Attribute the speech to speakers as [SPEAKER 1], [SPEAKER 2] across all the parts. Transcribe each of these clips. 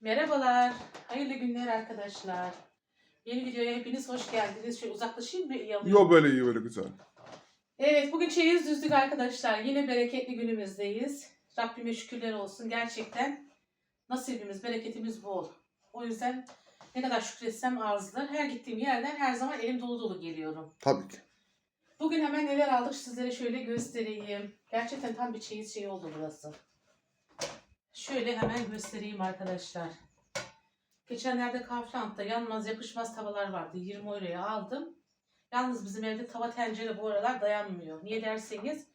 [SPEAKER 1] Merhabalar, hayırlı günler arkadaşlar. Yeni videoya hepiniz hoş geldiniz. Şöyle uzaklaşayım mı? İyi alayım.
[SPEAKER 2] Yo böyle iyi böyle güzel.
[SPEAKER 1] Evet, bugün çeyiz düzdük arkadaşlar. Yine bereketli günümüzdeyiz. Rabbime şükürler olsun. Gerçekten nasibimiz, bereketimiz bol. O yüzden ne kadar şükretsem azdır. Her gittiğim yerden her zaman elim dolu dolu geliyorum.
[SPEAKER 2] Tabii ki.
[SPEAKER 1] Bugün hemen neler aldık sizlere şöyle göstereyim. Gerçekten tam bir çeyiz şey oldu burası. Şöyle hemen göstereyim arkadaşlar. Geçenlerde Kaufland'da yanmaz yapışmaz tavalar vardı. 20 euroya aldım. Yalnız bizim evde tava tencere bu aralar dayanmıyor. Niye derseniz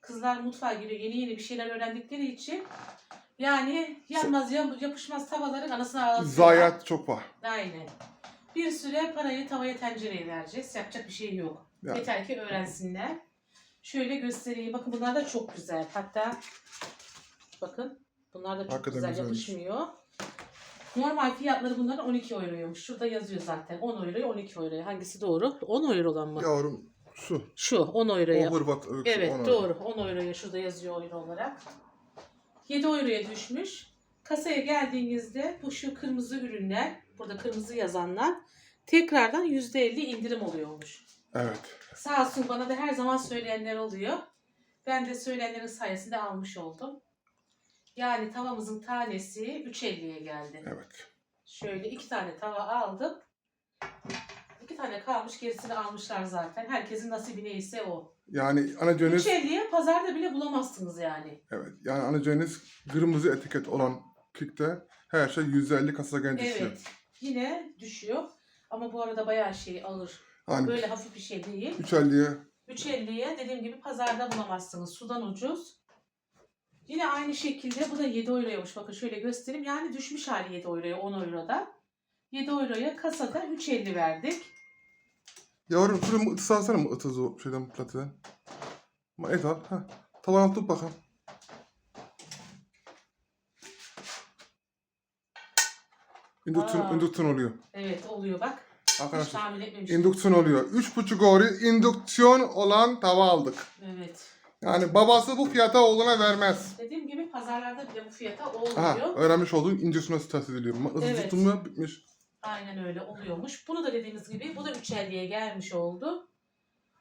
[SPEAKER 1] kızlar mutfağa giriyor. Yeni yeni bir şeyler öğrendikleri için yani yanmaz yap- yapışmaz tavaların anasını ağlatıyorlar.
[SPEAKER 2] Zayiat çok var.
[SPEAKER 1] Aynen. Bir süre parayı tavaya tencereye vereceğiz. Yapacak bir şey yok.
[SPEAKER 2] Yani.
[SPEAKER 1] Yeter ki öğrensinler. Şöyle göstereyim. Bakın bunlar da çok güzel. Hatta bakın bunlar da çok
[SPEAKER 2] Hakikaten
[SPEAKER 1] güzel
[SPEAKER 2] güzelmiş.
[SPEAKER 1] yapışmıyor. Normal fiyatları bunların 12 euroymuş. Şurada yazıyor zaten. 10 euroya 12 euroya. Hangisi doğru? 10 euro olan mı?
[SPEAKER 2] Yavrum şu.
[SPEAKER 1] Şu 10 euroya.
[SPEAKER 2] O hırvat öyküsü.
[SPEAKER 1] Evet
[SPEAKER 2] ona.
[SPEAKER 1] doğru. 10 euroya şurada yazıyor euro olarak. 7 euroya düşmüş. Kasaya geldiğinizde bu şu kırmızı ürünler, burada kırmızı yazanlar tekrardan %50 indirim oluyormuş.
[SPEAKER 2] Evet.
[SPEAKER 1] Sağ olsun bana da her zaman söyleyenler oluyor. Ben de söyleyenlerin sayesinde almış oldum. Yani tavamızın tanesi 3.50'ye geldi.
[SPEAKER 2] Evet.
[SPEAKER 1] Şöyle iki tane tava aldım. İki tane kalmış gerisini almışlar zaten. Herkesin nasibi neyse o.
[SPEAKER 2] Yani anacığınız
[SPEAKER 1] 3.50'ye pazarda bile bulamazsınız yani.
[SPEAKER 2] evet. Yani anacığınız kırmızı etiket olan kikte her şey 150 kasa gen düşüyor.
[SPEAKER 1] Evet. Yine düşüyor. Ama bu arada bayağı şey ağır.
[SPEAKER 2] Hani
[SPEAKER 1] Böyle hafif bir şey değil.
[SPEAKER 2] 350'ye
[SPEAKER 1] 3.50'ye dediğim gibi pazarda bulamazsınız. Sudan ucuz. Yine aynı şekilde bu da 7 euroymuş. Bakın şöyle göstereyim. Yani düşmüş hali 7 euroya 10 euroda. 7 euroya kasada 3.50 verdik.
[SPEAKER 2] Yavrum şuraya mı ıtısı alsana mı ıtısı o şeyden platiden. Ama et al. Ha. Tavan tut bakalım. İndüksiyon,
[SPEAKER 1] Aa.
[SPEAKER 2] indüksiyon oluyor.
[SPEAKER 1] Evet oluyor bak. Hiç
[SPEAKER 2] Arkadaşlar
[SPEAKER 1] tahmin etmemiştim.
[SPEAKER 2] indüksiyon oluyor. 3,5 euro indüksiyon olan tava aldık.
[SPEAKER 1] Evet.
[SPEAKER 2] Yani babası bu fiyata oğluna vermez.
[SPEAKER 1] Dediğim gibi pazarlarda bile bu fiyata olmuyor.
[SPEAKER 2] öğrenmiş olduğum indüksiyon nasıl tahsil ediliyor. Hızlı
[SPEAKER 1] Evet.
[SPEAKER 2] tutulmuyor, bitmiş.
[SPEAKER 1] Aynen öyle oluyormuş. Bunu da dediğimiz gibi bu da 3.50'ye gelmiş oldu.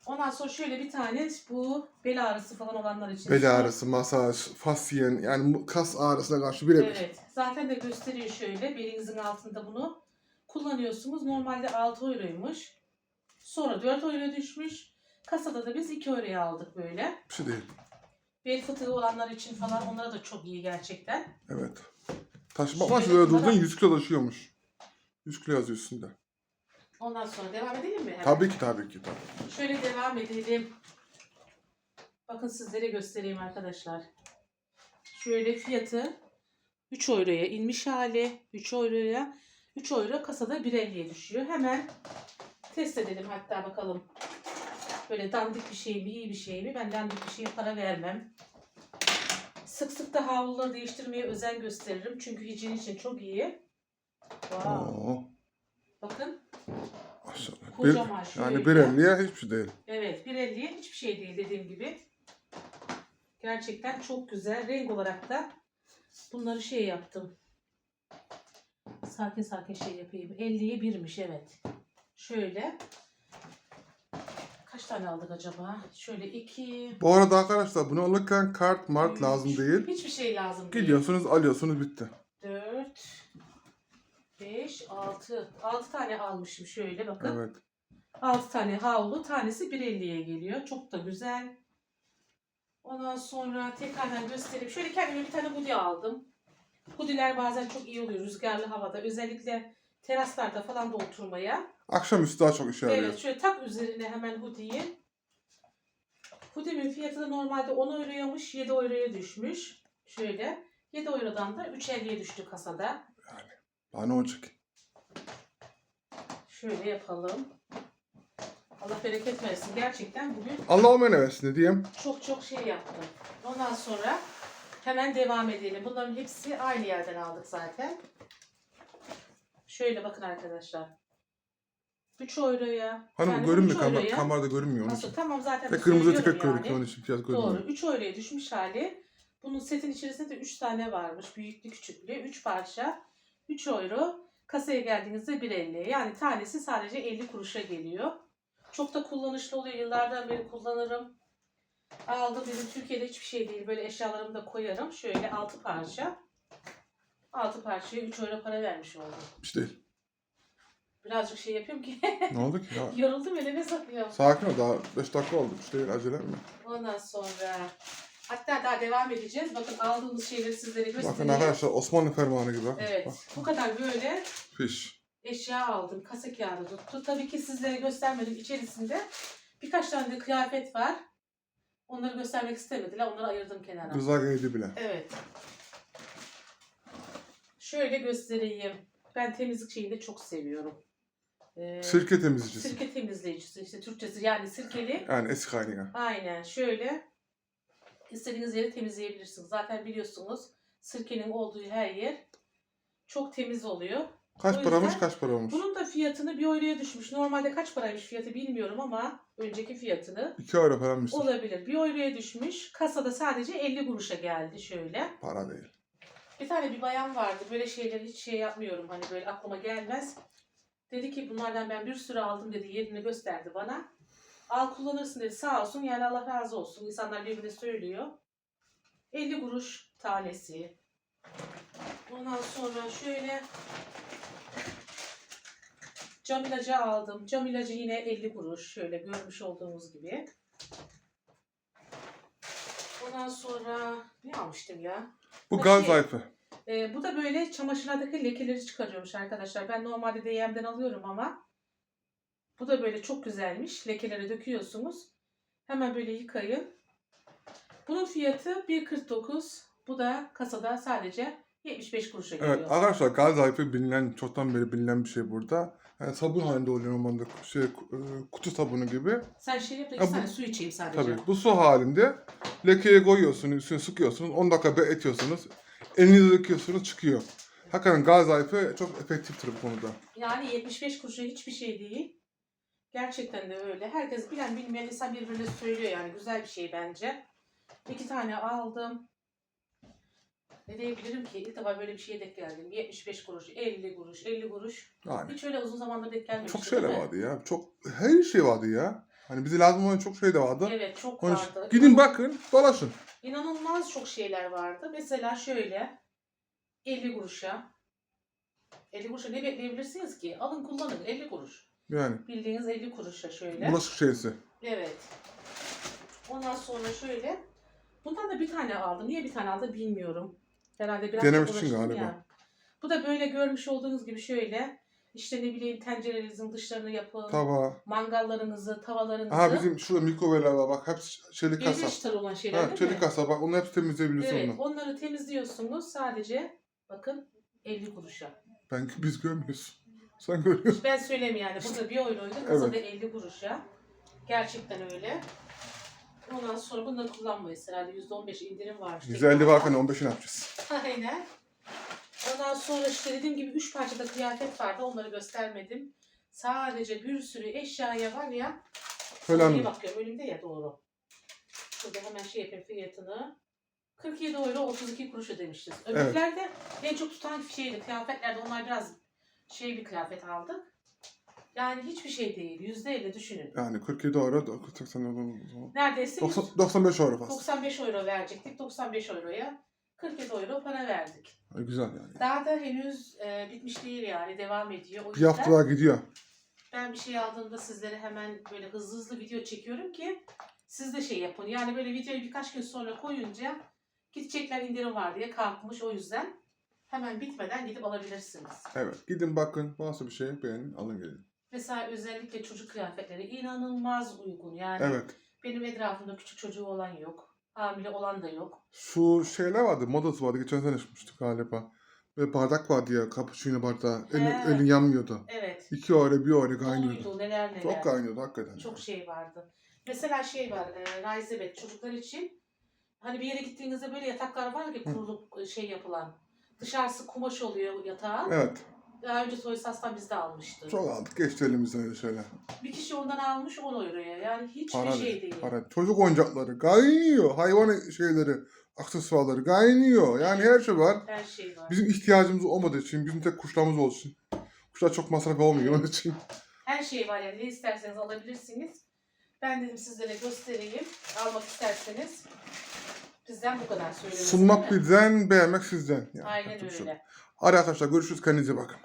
[SPEAKER 1] Ondan sonra şöyle bir tane bu bel ağrısı falan olanlar için.
[SPEAKER 2] Bel ağrısı, masaj, fasyen yani bu kas ağrısına karşı birebir.
[SPEAKER 1] Evet. Zaten de gösteriyor şöyle. Belinizin altında bunu kullanıyorsunuz. Normalde 6 euroymuş. Sonra 4 euroya düşmüş. Kasada da biz 2 euroya aldık böyle.
[SPEAKER 2] Bir şey değil.
[SPEAKER 1] Bel fıtığı olanlar için falan onlara da çok iyi gerçekten.
[SPEAKER 2] Evet. Taşıma
[SPEAKER 1] Şöyle
[SPEAKER 2] böyle
[SPEAKER 1] bunlara-
[SPEAKER 2] durdun 100 kilo taşıyormuş. 100 kilo yazıyor üstünde.
[SPEAKER 1] Ondan sonra devam edelim mi? hemen?
[SPEAKER 2] Tabii ki tabii ki tabii.
[SPEAKER 1] Şöyle devam edelim. Bakın sizlere göstereyim arkadaşlar. Şöyle fiyatı 3 euroya inmiş hali. 3 euroya. 3 euro kasada 1.50'ye düşüyor. Hemen test edelim hatta bakalım. Böyle dandik bir şey mi, iyi bir şey mi? Ben dandik bir şeye para vermem. Sık sık da havluları değiştirmeye özen gösteririm. Çünkü hijyen için çok iyi. Wow.
[SPEAKER 2] Oo,
[SPEAKER 1] Bakın.
[SPEAKER 2] maşallah. Bir,
[SPEAKER 1] Kocaman şöyle.
[SPEAKER 2] yani bir elliye hiçbir şey değil.
[SPEAKER 1] Evet 1.50'ye hiçbir şey değil dediğim gibi. Gerçekten çok güzel. Renk olarak da bunları şey yaptım. Sakin sakin şey yapayım. 50'ye 1'miş evet. Şöyle. Kaç tane aldık acaba? Şöyle 2.
[SPEAKER 2] Bu arada arkadaşlar bunu alırken kart mart lazım değil.
[SPEAKER 1] Hiçbir şey lazım değil.
[SPEAKER 2] Gidiyorsunuz alıyorsunuz bitti.
[SPEAKER 1] 4 5 6 6 tane almışım şöyle bakın.
[SPEAKER 2] Evet.
[SPEAKER 1] 6 tane havlu. Tanesi 1.50'ye geliyor. Çok da güzel. Ondan sonra tekrardan göstereyim. Şöyle kendime bir tane hoodie aldım. Hoodie'ler bazen çok iyi oluyor rüzgarlı havada. Özellikle teraslarda falan da oturmaya.
[SPEAKER 2] Akşamüstü daha çok işe yarıyor.
[SPEAKER 1] Evet şöyle tak üzerine hemen hoodie'yi. Hoodie'min fiyatı da normalde 10 euroymuş. 7 euroya düşmüş. Şöyle. 7 eurodan da 3.50'ye düştü kasada.
[SPEAKER 2] Daha ne olacak?
[SPEAKER 1] Şöyle yapalım. Allah bereket versin. Gerçekten bugün
[SPEAKER 2] Allah olmayana versin diyeyim.
[SPEAKER 1] çok çok şey yaptım. Ondan sonra hemen devam edelim. Bunların hepsi aynı yerden aldık zaten. Şöyle bakın arkadaşlar. 3 euroya.
[SPEAKER 2] Hani
[SPEAKER 1] yani
[SPEAKER 2] görünmüyor
[SPEAKER 1] üç
[SPEAKER 2] kamer
[SPEAKER 1] euroya-
[SPEAKER 2] kamerada görünmüyor onun için.
[SPEAKER 1] Nasıl? Tamam zaten
[SPEAKER 2] Tek kırmızı tıkak görünüyor onun için
[SPEAKER 1] Doğru.
[SPEAKER 2] görünmüyor.
[SPEAKER 1] 3 euroya düşmüş hali. Bunun setin içerisinde de 3 tane varmış. Büyüklü küçüklü. 3 parça. 3 euro. Kasaya geldiğinizde 1.50. Yani tanesi sadece 50 kuruşa geliyor. Çok da kullanışlı oluyor. Yıllardan beri kullanırım. Aldım dedim Türkiye'de hiçbir şey değil. Böyle eşyalarımı da koyarım. Şöyle 6 parça. 6 parçaya 3 euro para vermiş oldum.
[SPEAKER 2] Değil.
[SPEAKER 1] Birazcık şey yapıyorum ki
[SPEAKER 2] Ne oldu ki ya?
[SPEAKER 1] yoruldum elime saklıyorum.
[SPEAKER 2] Sakin ol daha 5 dakika oldu. Hiç değil acele etme.
[SPEAKER 1] Ondan sonra hatta daha devam edeceğiz. Bakın aldığımız şeyleri sizlere göstereyim.
[SPEAKER 2] Bakın arkadaşlar Osmanlı fermanı gibi.
[SPEAKER 1] Evet.
[SPEAKER 2] Bak.
[SPEAKER 1] Bu kadar böyle
[SPEAKER 2] Fiş.
[SPEAKER 1] eşya aldım. Kasa kağıdı tuttu. Tabii ki sizlere göstermedim. İçerisinde birkaç tane de kıyafet var. Onları göstermek istemediler. Onları ayırdım kenara.
[SPEAKER 2] Rıza geldi bile.
[SPEAKER 1] Evet. Şöyle göstereyim. Ben temizlik şeyini de çok seviyorum. Ee,
[SPEAKER 2] Sirke temizleyicisi.
[SPEAKER 1] sirke temizleyicisi işte Türkçesi yani sirkeli.
[SPEAKER 2] Yani eski haline.
[SPEAKER 1] Aynen şöyle istediğiniz yeri temizleyebilirsiniz. Zaten biliyorsunuz sirkenin olduğu her yer çok temiz oluyor.
[SPEAKER 2] Kaç
[SPEAKER 1] O
[SPEAKER 2] paramış
[SPEAKER 1] yüzden
[SPEAKER 2] kaç para olmuş?
[SPEAKER 1] Bunun da fiyatını bir euroya düşmüş. Normalde kaç paraymış fiyatı bilmiyorum ama önceki fiyatını
[SPEAKER 2] 2 euro falanmış.
[SPEAKER 1] olabilir. Bir euroya düşmüş. Kasada sadece 50 kuruşa geldi şöyle.
[SPEAKER 2] Para değil.
[SPEAKER 1] Bir tane bir bayan vardı. Böyle şeyleri hiç şey yapmıyorum. Hani böyle aklıma gelmez. Dedi ki bunlardan ben bir sürü aldım dedi. Yerini gösterdi bana. Al kullanırsın dedi. Sağ olsun yani Allah razı olsun. İnsanlar birbirine söylüyor. 50 kuruş tanesi. Ondan sonra şöyle cam ilacı aldım. Cam ilacı yine 50 kuruş. Şöyle görmüş olduğunuz gibi. Ondan sonra ne almıştım ya?
[SPEAKER 2] Bu
[SPEAKER 1] Ha,
[SPEAKER 2] gaz
[SPEAKER 1] şey-
[SPEAKER 2] zayıfı.
[SPEAKER 1] Ee, bu da böyle çamaşırlardaki lekeleri çıkarıyormuş arkadaşlar. Ben normalde DM'den alıyorum ama bu da böyle çok güzelmiş. Lekeleri döküyorsunuz. Hemen böyle yıkayın. Bunun fiyatı 1.49. Bu da kasada sadece 75 kuruşa geliyor.
[SPEAKER 2] Evet arkadaşlar gaz zayıfı bilinen, çoktan beri bilinen bir şey burada. Yani sabun halinde oluyor normalde şey, e, kutu sabunu gibi.
[SPEAKER 1] Sen şey yap da
[SPEAKER 2] bu-
[SPEAKER 1] tane su içeyim sadece.
[SPEAKER 2] Tabii bu su halinde lekeye koyuyorsunuz, üstüne sıkıyorsunuz, 10 dakika bekletiyorsunuz. Elinize döküyorsunuz çıkıyor. Hakikaten gaz zayıfı çok efektiftir bu konuda.
[SPEAKER 1] Yani 75 kuruşa hiçbir şey değil. Gerçekten de öyle. Herkes bilen bilmeyen insan birbirine söylüyor yani. Güzel bir şey bence. İki tane aldım. Ne diyebilirim ki? İlk defa böyle bir şeye denk geldim. 75 kuruş, 50 kuruş, 50 kuruş.
[SPEAKER 2] Yani
[SPEAKER 1] Hiç öyle uzun zamandır denk gelmemişti.
[SPEAKER 2] çok şeyler
[SPEAKER 1] değil mi?
[SPEAKER 2] vardı ya. Çok her şey vardı ya. Hani bize lazım olan çok şey de vardı.
[SPEAKER 1] Evet çok
[SPEAKER 2] Onun için
[SPEAKER 1] vardı.
[SPEAKER 2] Gidin bakın, dolaşın.
[SPEAKER 1] İnanılmaz çok şeyler vardı. Mesela şöyle 50 kuruşa 50 kuruşa ne bekleyebilirsiniz ki? Alın kullanın 50 kuruş.
[SPEAKER 2] Yani
[SPEAKER 1] Bildiğiniz 50 kuruşa şöyle.
[SPEAKER 2] bulaşık şeysi.
[SPEAKER 1] Evet. Ondan sonra şöyle. Bundan da bir tane aldım. Niye bir tane aldım bilmiyorum. Herhalde biraz
[SPEAKER 2] Denemek için
[SPEAKER 1] uğraştım
[SPEAKER 2] galiba.
[SPEAKER 1] Bu da böyle görmüş olduğunuz gibi şöyle. İşte ne bileyim tencerelerinizin dışlarını yapın.
[SPEAKER 2] Tava.
[SPEAKER 1] Mangallarınızı, tavalarınızı.
[SPEAKER 2] Aha bizim şurada mikroveler var bak hepsi çelik kasa.
[SPEAKER 1] işleri olan şeyler
[SPEAKER 2] Ha,
[SPEAKER 1] değil
[SPEAKER 2] çelik
[SPEAKER 1] mi?
[SPEAKER 2] kasa bak onu hepsi temizleyebiliyorsun
[SPEAKER 1] Evet,
[SPEAKER 2] onu.
[SPEAKER 1] onları temizliyorsunuz sadece bakın 50 kuruşa.
[SPEAKER 2] Ben biz görmüyoruz. Sen görüyorsun.
[SPEAKER 1] Ben söyleyeyim yani burada bir euroydu kasada 50 kuruşa. Gerçekten öyle. Ondan sonra bunları kullanmayız herhalde %15 indirim var.
[SPEAKER 2] Güzelliği varken 15'ini yapacağız.
[SPEAKER 1] Aynen. Ondan sonra işte dediğim gibi 3 parçada kıyafet vardı onları göstermedim. Sadece bir sürü eşyaya var ya.
[SPEAKER 2] Öyle
[SPEAKER 1] Öyle
[SPEAKER 2] mi?
[SPEAKER 1] bakıyorum önümde ya doğru. Şurada hemen şey yapayım fiyatını. 47 euro 32 kuruş ödemişiz. Öbürlerde en çok tutan şeydi kıyafetlerde onlar biraz şey bir kıyafet aldık. Yani hiçbir şey değil. %50 düşünün.
[SPEAKER 2] Yani 47 euro, 80 euro.
[SPEAKER 1] Neredeyse yüz-
[SPEAKER 2] 90, 95 euro fazla.
[SPEAKER 1] 95 euro verecektik. 95 euroya 47 euro para verdik.
[SPEAKER 2] Güzel yani.
[SPEAKER 1] Daha da henüz e, bitmiş değil yani devam ediyor. O
[SPEAKER 2] Bir
[SPEAKER 1] yüzden
[SPEAKER 2] hafta daha gidiyor.
[SPEAKER 1] ben bir şey aldığımda sizlere hemen böyle hızlı hızlı video çekiyorum ki siz de şey yapın. Yani böyle videoyu birkaç gün sonra koyunca gidecekler indirim var diye kalkmış o yüzden hemen bitmeden gidip alabilirsiniz.
[SPEAKER 2] Evet. Gidin bakın. Nasıl bir şey beğenin. Alın gelin.
[SPEAKER 1] Mesela özellikle çocuk kıyafetleri inanılmaz uygun. Yani
[SPEAKER 2] Evet.
[SPEAKER 1] benim etrafımda küçük çocuğu olan yok. Hamile olan da yok.
[SPEAKER 2] Şu şeyler vardı. Modası vardı. Geçen sene çıkmıştık galiba. Ve bardak vardı ya. Cappuccino bardağı. Elin,
[SPEAKER 1] He.
[SPEAKER 2] elin yanmıyordu.
[SPEAKER 1] Evet.
[SPEAKER 2] İki öyle bir öyle kaynıyordu.
[SPEAKER 1] Doluydu neler neler.
[SPEAKER 2] Çok kaynıyordu hakikaten.
[SPEAKER 1] Çok şey vardı. Mesela şey var, e, Raizebet çocuklar için. Hani bir yere gittiğinizde böyle yataklar var ya kurulup e, şey yapılan. Dışarısı kumaş oluyor yatağın.
[SPEAKER 2] Evet.
[SPEAKER 1] Daha önce Toysas'tan bizde almıştı.
[SPEAKER 2] Çok aldık. Geçti elimizden öyle şeyler.
[SPEAKER 1] Bir kişi ondan almış 10 euroya. Yani hiçbir
[SPEAKER 2] Para
[SPEAKER 1] şey
[SPEAKER 2] değil.
[SPEAKER 1] değil.
[SPEAKER 2] Para. Çocuk oyuncakları. Kaynıyor. Hayvan şeyleri. aksesuarları kaynıyor. Yani her şey var.
[SPEAKER 1] Her şey var.
[SPEAKER 2] Bizim ihtiyacımız olmadığı için, bizim tek kuşlarımız olsun. Kuşlar çok masraf olmuyor onun için.
[SPEAKER 1] Her şey var yani ne isterseniz alabilirsiniz. Ben dedim sizlere göstereyim. Almak isterseniz bizden bu kadar söylemesi.
[SPEAKER 2] Sunmak bizden, beğenmek sizden. Yani
[SPEAKER 1] Aynen
[SPEAKER 2] yapacak bir şey yok.
[SPEAKER 1] öyle.
[SPEAKER 2] Hadi arkadaşlar görüşürüz. Kendinize bakın.